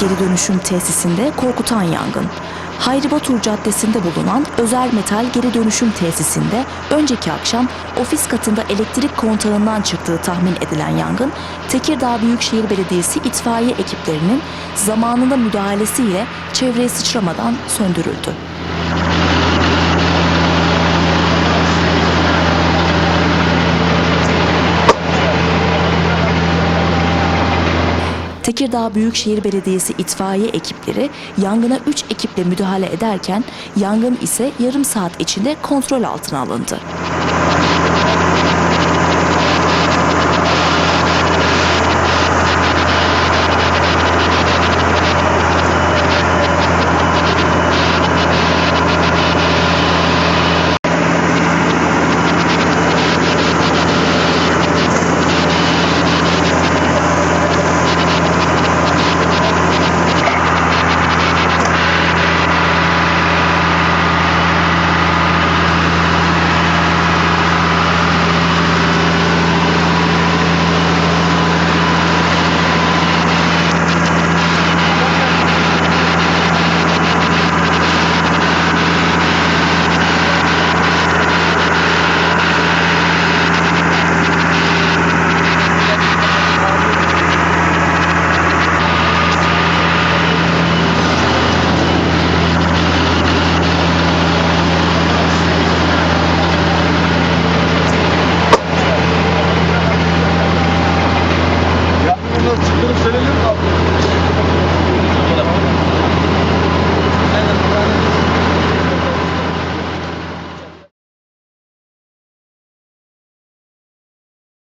geri dönüşüm tesisinde korkutan yangın. Hayri Batur Caddesi'nde bulunan Özel Metal Geri Dönüşüm Tesisinde önceki akşam ofis katında elektrik kontağından çıktığı tahmin edilen yangın, Tekirdağ Büyükşehir Belediyesi itfaiye ekiplerinin zamanında müdahalesiyle çevreye sıçramadan söndürüldü. Tekirdağ Büyükşehir Belediyesi itfaiye ekipleri yangına 3 ekiple müdahale ederken yangın ise yarım saat içinde kontrol altına alındı.